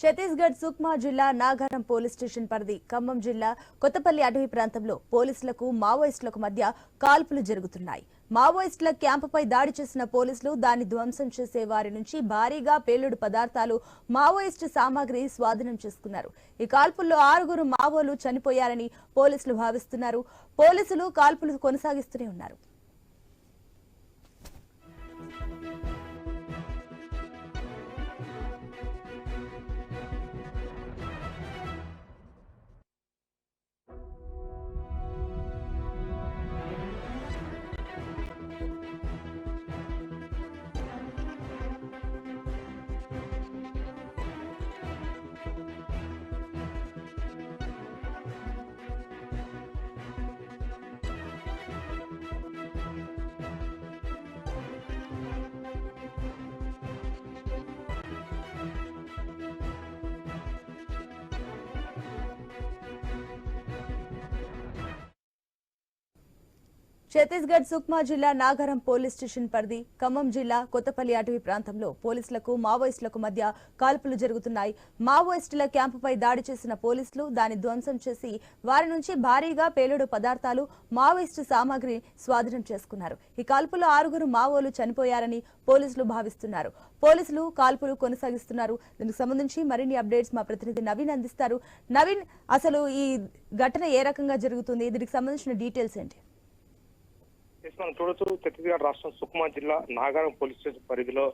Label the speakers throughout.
Speaker 1: ఛత్తీస్గఢ్ సుక్మా జిల్లా Nagaram police station పరిధి ఖమ్మం జిల్లా కొత్తపల్లి అటవీ ప్రాంతంలో పోలీసులకు మావోయిస్టులకు మధ్య కాల్పులు జరుగుతున్నాయి. మావోయిస్టుల క్యాంపుపై దాడి చేసిన పోలీసులు దాన్ని ధ్వంసం చేసే వారి నుంచి భారీగా పేలుడు పదార్థాలు మావోయిస్టు సామాగ్రి స్వాధీనం చేసుకున్నారు. ఈ కాల్పుల్లో ఆరుగురు మావోలు చనిపోయారని పోలీసులు భావిస్తున్నారు. పోలీసులు కాల్పులు కొనసాగిస్తూనే ఉన్నారు. ఛత్తీస్గఢ్ సుక్మా జిల్లా నాగారం పోలీస్ స్టేషన్ పరిధి ఖమ్మం జిల్లా కొత్తపల్లి అటవీ ప్రాంతంలో పోలీసులకు మావోయిస్టులకు మధ్య కాల్పులు జరుగుతున్నాయి. మావోయిస్టుల క్యాంపుపై దాడి చేసిన పోలీసులు దాన్ని ధ్వంసం చేసి వారి నుంచి భారీగా పేలుడు పదార్థాలు మావోయిస్టు సామాగ్రి స్వాధీనం చేసుకున్నారు. ఈ కాల్పుల్లో ఆరుగురు మావోలు చనిపోయారని పోలీసులు భావిస్తున్నారు. పోలీసులు కాల్పులు కొనసాగిస్తున్నారు. దీనికి సంబంధించి మరిన్ని అప్డేట్స్ మా ప్రతినిధి నవీన్ అందిస్తారు. నవీన్ అసలు ఈ ఘటన ఏ రకంగా జరుగుతుంది? దీనికి సంబంధించిన డీటెయిల్స్ ఏంటి?
Speaker 2: మనం చూడొచ్చు ఛత్తీస్గఢ్ రాష్ట్రం సుకుమా జిల్లా నాగారం పోలీస్ స్టేషన్ పరిధిలో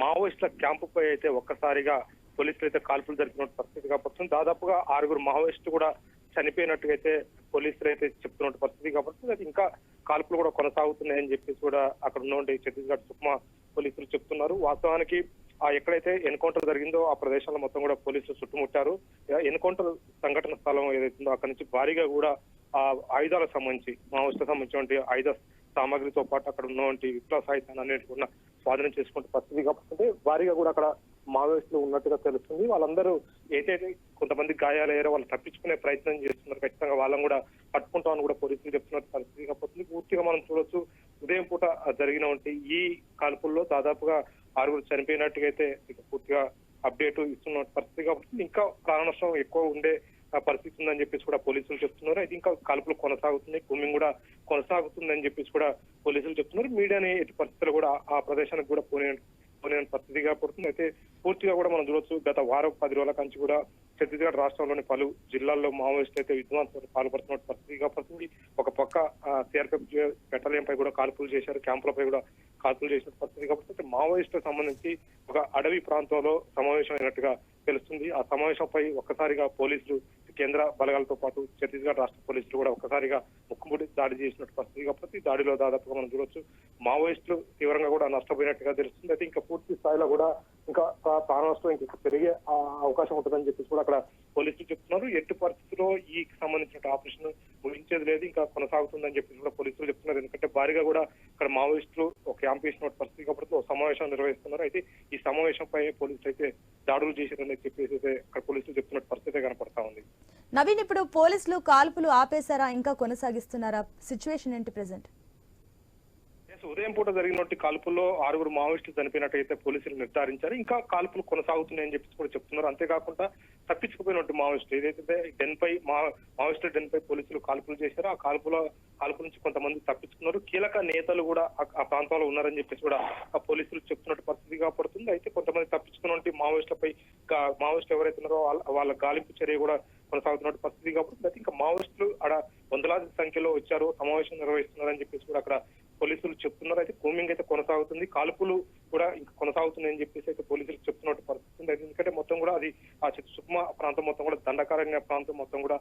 Speaker 2: మావోయిస్టుల క్యాంపుపై అయితే ఒక్కసారిగా పోలీసులు అయితే కాల్పులు జరిపిన పరిస్థితి కాబట్టి దాదాపుగా ఆరుగురు మావోయిస్టులు కూడా చనిపోయినట్టుగా అయితే పోలీసులు అయితే చెప్తున్న పరిస్థితి కాబట్టి అది ఇంకా కాల్పులు కూడా కొనసాగుతున్నాయని చెప్పేసి కూడా అక్కడ ఉన్నటువంటి ఛత్తీస్గఢ్ సుక్మా పోలీసులు చెప్తున్నారు. వాస్తవానికి ఆ ఎక్కడైతే ఎన్కౌంటర్ జరిగిందో ఆ ప్రదేశాల్లో మొత్తం కూడా పోలీసులు చుట్టుముట్టారు. ఎన్కౌంటర్ సంఘటన స్థలం ఏదైతుందో అక్కడ నుంచి భారీగా కూడా ఆ ఆయుధాలకు సంబంధించి మావోయిస్టులకు సంబంధించినటువంటి ఆయుధ సామాగ్రితో పాటు అక్కడ ఉన్నటువంటి విప్లవ సాహిత్యాన్ని అన్నిటి కూడా స్వాధీనం చేసుకుంటే పరిస్థితి కాబట్టి వారిగా కూడా అక్కడ మావోయిస్టులు ఉన్నట్టుగా తెలుస్తుంది. వాళ్ళందరూ ఏదైతే కొంతమంది గాయాలయ్యారో వాళ్ళు తప్పించుకునే ప్రయత్నం చేస్తున్నారు. ఖచ్చితంగా వాళ్ళని కూడా పట్టుకుంటామని కూడా పోలీసులు చెప్తున్న పరిస్థితి కాబట్టి పూర్తిగా మనం చూడొచ్చు ఉదయం పూట జరిగినటువంటి ఈ కాల్పుల్లో దాదాపుగా ఆరుగురు చనిపోయినట్టుగా అయితే పూర్తిగా అప్డేట్ ఇస్తున్న పరిస్థితి కాబట్టి ఇంకా ప్రాణ నష్టం ఎక్కువ ఉండే పరిస్థితి ఉందని చెప్పేసి కూడా పోలీసులు చెప్తున్నారు. అయితే ఇంకా కాల్పులు కొనసాగుతున్నాయి. కూమింగ్ కూడా కొనసాగుతుందని చెప్పేసి కూడా పోలీసులు చెప్తున్నారు. మీడియాని ఎట్టి పరిస్థితులు కూడా ఆ ప్రదేశానికి కూడా పోనీ పోనీ పరిస్థితిగా పడుతుంది. అయితే పూర్తిగా కూడా మనం చూడొచ్చు గత వారం పది రోజుల కంచి కూడా ఛత్తీస్గఢ్ రాష్ట్రంలోని పలు జిల్లాల్లో మావోయిస్టులు అయితే విధ్వంసాలు పాల్పడుతున్న పరిస్థితిగా పడుతుంది. ఒక పక్క సిఆర్పిఎఫ్ బెటాలియన్ పై కూడా కాల్పులు చేశారు. క్యాంపులపై కూడా కాల్పులు చేసిన పరిస్థితి కాబట్టి మావోయిస్టులకు సంబంధించి ఒక అడవి ప్రాంతంలో సమావేశమైనట్టుగా తెలుస్తుంది. ఆ సమావేశంపై ఒక్కసారిగా పోలీసులు కేంద్ర బలగాలతో పాటు ఛత్తీస్గఢ్ రాష్ట్ర పోలీసులు కూడా ఒక్కసారిగా ముక్కుముడి దాడి చేసినట్టు పరిస్థితి. కాబట్టి దాడిలో దాదాపుగా మనం చూడొచ్చు. మావోయిస్టులు తీవ్రంగా కూడా నష్టపోయినట్టుగా తెలుస్తుంది. అయితే ఇంకా పూర్తి స్థాయిలో కూడా ఇంకా ప్రా- ప్రాణ నష్టం ఇంకా పెరిగే ఆ అవకాశం ఉంటుందని చెప్పేసి కూడా అక్కడ పోలీసులు చెప్తున్నారు. ఎట్టి పరిస్థితుల్లో ఈ సంబంధించిన ఆపరేషన్ ముగించేది లేదు ఇంకా కొనసాగుతుందని చెప్పేసి కూడా పోలీసులు చెప్తున్నారు. ఎందుకంటే భారీగా కూడా ఇక్కడ మావోయిస్టులు ఒక క్యాంప్ వేసిన పరిస్థితి కాబట్టి ఒక సమావేశం నిర్వహిస్తున్నారు. అయితే ఈ సమావేశంపై పోలీసులు అయితే దాడులు చేశారని చెప్పేసి అయితే అక్కడ పోలీసులు చెప్తున్న పరిస్థితి కనపడతా ఉంది.
Speaker 1: నవీన్ ఇప్పుడు పోలీసులు కాల్పులు ఆపేశారా? ఇంకా కొనసాగిస్తున్నారా? సిచ్యువేషన్ ఏంటి ప్రెసెంట్
Speaker 2: ఎస్, ఉదయం పూట జరిగినటువంటి కాల్పుల్లో ఆరుగురు మావోయిస్టులు చనిపోయినట్టయితే పోలీసులు నిర్ధారించారు. ఇంకా కాల్పులు కొనసాగుతున్నాయని చెప్పి కూడా చెప్తున్నారు. అంతేకాకుండా తప్పించుకుపోయినట్టు మావోయిస్టులు ఏదైతే డెన్ పై మా మావోయిస్టుల డెన్ పై పోలీసులు కాల్పులు చేశారో ఆ కాల్పుల కాల్పుల నుంచి కొంతమంది తప్పించుకున్నారు. కీలక నేతలు కూడా ఆ- ప్రాంతంలో ఉన్నారని చెప్పేసి కూడా ఆ పోలీసులు చెప్తున్నట్టు పరిస్థితి పడుతుంది అయితే కొంతమంది తప్పించుకున్నటువంటి మావోయిస్టులపై మావోయిస్టులు ఎవరైతే ఉన్నారో వాళ్ళ వాళ్ళ గాలింపు చర్య కూడా కొనసాగుతున్నట్టు పరిస్థితి కాబట్టి అయితే ఇంకా మావోయిస్టులు అక్కడ వందలాది సంఖ్యలో వచ్చారు. సమావేశం నిర్వహిస్తున్నారని చెప్పేసి కూడా అక్కడ పోలీసులు చెప్తున్నారు. అయితే కూమింగ్ అయితే కొనసాగుతుంది. కాల్పులు కూడా ఇంకా కొనసాగుతున్నాయని చెప్పేసి అయితే పోలీసులు చెప్తున్నట్టు పరిస్థితి ఉంది. అయితే ఎందుకంటే మొత్తం కూడా అది ఆ చిత్తు ప్రాంతం మొత్తం కూడా దండకారణ్య ప్రాంతం మొత్తం కూడా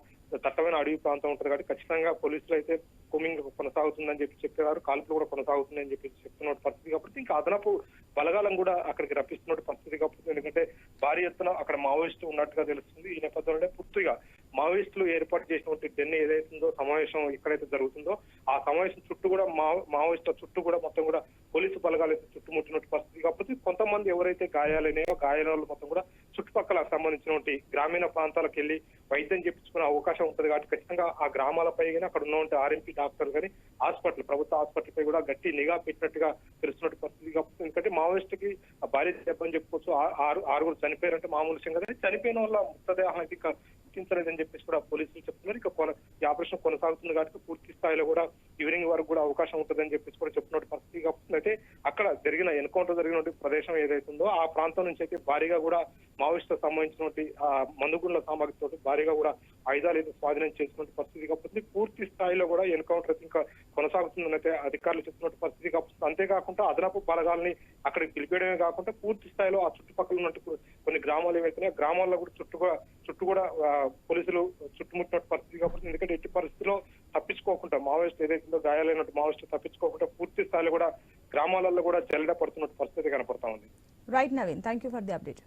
Speaker 2: దట్టమైన అడవి ప్రాంతం ఉంటుంది కాబట్టి ఖచ్చితంగా పోలీసులు అయితే కూమింగ్ కొనసాగుతుందని చెప్పి చెప్పారు. కాల్పులు కూడా కొనసాగుతున్నాయని చెప్పి చెప్తున్నట్టు పరిస్థితి కాబట్టి ఇంకా అదనపు బలగాలను కూడా అక్కడికి రప్పిస్తున్నట్టు పరిస్థితి కాబట్టి ఎందుకంటే భారీ ఎత్తున అక్కడ మావోయిస్టు ఉన్నట్టుగా తెలుస్తుంది. ఈ నేపథ్యంలోనే పూర్తిగా మావోయిస్టులు ఏర్పాటు చేసినటువంటి డెన్ ఏదైతుందో సమావేశం ఎక్కడైతే జరుగుతుందో ఆ సమావేశం చుట్టూ కూడా మా మావోయిస్టుల చుట్టూ కూడా మొత్తం కూడా పోలీసు బలగాలు అయితే చుట్టుముట్టినట్టు పరిస్థితి. కాబట్టి కొంతమంది ఎవరైతే గాయాలైనాయో గాయాల వాళ్ళు మొత్తం కూడా చుట్టుపక్కల సంబంధించినటువంటి గ్రామీణ ప్రాంతాలకు వెళ్ళి వైద్యం చేపించుకునే అవకాశం ఉంటుంది కాబట్టి ఖచ్చితంగా ఆ గ్రామాలపై కానీ అక్కడ ఉన్నటువంటి ఆర్ఎంపీ డాక్టర్ కానీ హాస్పిటల్ ప్రభుత్వ హాస్పిటల్ పై కూడా గట్టి నిఘా పెట్టినట్టుగా తెలుస్తున్నట్టు పరిస్థితి. కాబట్టి ఎందుకంటే మావోయిస్టుకి ఆ భారీ చెప్పుకోవచ్చు. ఆరు ఆరుగురు చనిపోయారంటే మామూలు విషయం కదా. చనిపోయిన వల్ల మృతదేహం అయితే గుర్తించలేదని చెప్పేసి కూడా పోలీసులు చెప్తున్నారు. ఇక కొన- ఈ ఆపరేషన్ కొనసాగుతుంది కాబట్టి పూర్తి స్థాయిలో కూడా ఈవినింగ్ వరకు కూడా అవకాశం ఉంటుందని చెప్పేసి కూడా చెప్తున్నట్టు పరిస్థితి కాబట్టి అయితే అక్కడ జరిగిన ఎన్కౌంటర్ జరిగిన ప్రదేశం ఏదైతుందో ఆ ప్రాంతం నుంచి అయితే భారీగా కూడా మావోయిస్టులకు సంబంధించినటువంటి ఆ మందుగుండ్ల సామాగ్రితో భారీగా కూడా ఆయుధాలు అయితే స్వాధీనం చేసుకున్న పరిస్థితి కాబట్టి పూర్తి స్థాయిలో కూడా ఎన్కౌంటర్ అయితే ఇంకా కొనసాగుతుందని అయితే అధికారులు చెప్తున్న పరిస్థితి కాబట్టి అంతేకాకుండా అదనపు బలగాల్ని అక్కడికి పిలిపేయడమే కాకుండా పూర్తి స్థాయిలో ఆ చుట్టుపక్కల ఉన్నట్టు కొన్ని గ్రామాలు ఏవైతున్నాయి గ్రామాల్లో కూడా చుట్టూ కూడా చుట్టూ కూడా పోలీసులు చుట్టుముట్టినట్టు పరిస్థితి కాబట్టి ఎందుకంటే ఎట్టి పరిస్థితిలో తప్పించుకోకుండా మావోయిస్ట్ ఏదైతుందో గాయాలైనట్టు మావోయిస్ట్ తప్పించుకోకుండా పూర్తి స్థాయిలో కూడా గ్రామాలలో కూడా జల్లెడ పడుతున్న పరిస్థితి కనపడతా ఉంది.
Speaker 1: Right Naveen thank you for the update